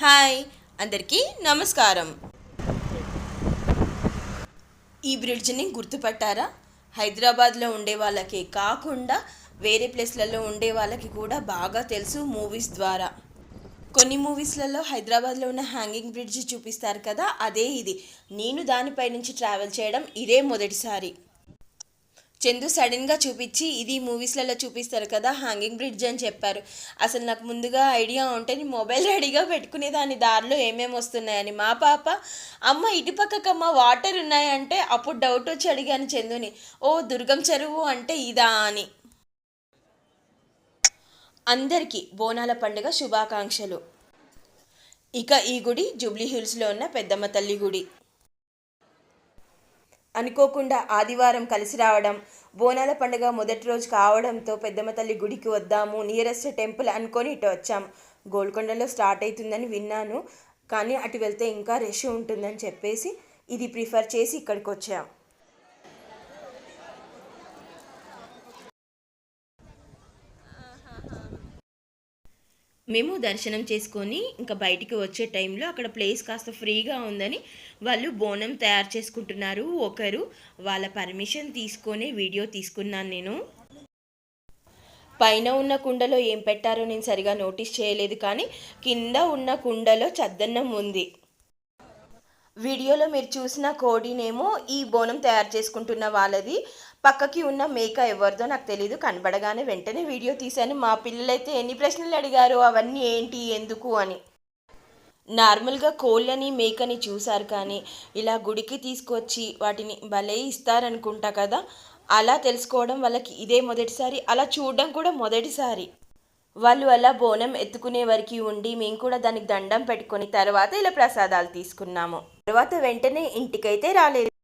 Hi అందరికీ నమస్కారం. ఈ బ్రిడ్జ్ని గుర్తుపట్టారా? హైదరాబాద్లో ఉండే వాళ్ళకే కాకుండా వేరే ప్లేస్లలో ఉండే వాళ్ళకి కూడా బాగా తెలుసు మూవీస్ ద్వారా. కొన్ని మూవీస్లలో హైదరాబాద్లో ఉన్న హ్యాంగింగ్ బ్రిడ్జ్ చూపిస్తారు కదా అదే ఇది. నేను దానిపై నుంచి ట్రావెల్ చేయడం ఇదే మొదటిసారి. చందు సడన్గా చూపించి ఇది మూవీస్లలో చూపిస్తారు కదా హ్యాంగింగ్ బ్రిడ్జ్ అని చెప్పారు. అసలు నాకు ముందుగా ఐడియా ఉంటే నేను మొబైల్ రెడీగా పెట్టుకునే దాని దారిలో ఏమేమి వస్తున్నాయని. మా పాప అమ్మ ఇటుపక్కకమ్మ వాటర్ ఉన్నాయంటే అప్పుడు డౌట్ వచ్చి అడిగాను చందుని. ఓ దుర్గం చెరువు అంటే ఇదా? అని. అందరికీ బోనాల పండుగ శుభాకాంక్షలు. ఇక ఈ గుడి జూబ్లీ హిల్స్లో ఉన్న పెద్దమ్మ తల్లి గుడి. అనుకోకుండా ఆదివారం కలిసి రావడం బోనాల పండుగ మొదటి రోజు కావడంతో పెద్దమ్మ తల్లి గుడికి వద్దాము నియరెస్ట్ టెంపుల్ అనుకొని ఇటు వచ్చాం. గోల్కొండలో స్టార్ట్ అవుతుందని విన్నాను కానీ అటు వెళ్తే ఇంకా రష్ ఉంటుందని చెప్పేసి ఇది ప్రిఫర్ చేసి ఇక్కడికి వచ్చాం. మేము దర్శనం చేసుకొని ఇంకా బయటికి వచ్చే టైంలో అక్కడ ప్లేస్ కాస్త ఫ్రీగా ఉందని వాళ్ళు బోనం తయారు చేసుకుంటున్నారు. ఒకరు వాళ్ళ పర్మిషన్ తీసుకొని వీడియో తీసుకున్నాను నేను. పైన ఉన్న కుండలో ఏం పెట్టారో నేను సరిగా నోటీస్ చేయలేదు కానీ కింద ఉన్న కుండలో చద్దన్నం ఉంది. వీడియోలో మీరు చూసిన కోడినేమో ఈ బోనం తయారు చేసుకుంటున్న వాళ్ళది. పక్కకి ఉన్న మేక ఎవరిదో నాకు తెలియదు కనబడగానే వెంటనే వీడియో తీశాను. మా పిల్లలైతే ఎన్ని ప్రశ్నలు అడిగారు అవన్నీ ఏంటి ఎందుకు అని. నార్మల్గా కోళ్ళని మేకని చూశారు కానీ ఇలా గుడికి తీసుకొచ్చి వాటిని భలే ఇస్తారనుకుంటా కదా. అలా తెలుసుకోవడం వాళ్ళకి ఇదే మొదటిసారి అలా చూడడం కూడా మొదటిసారి. వాళ్ళు అలా బోనం ఎత్తుకునే వరకు ఉండి మేము కూడా దానికి దండం పెట్టుకుని తర్వాత ఇలా ప్రసాదాలు తీసుకున్నాము. తర్వాత వెంటనే ఇంటికైతే రాలేదు.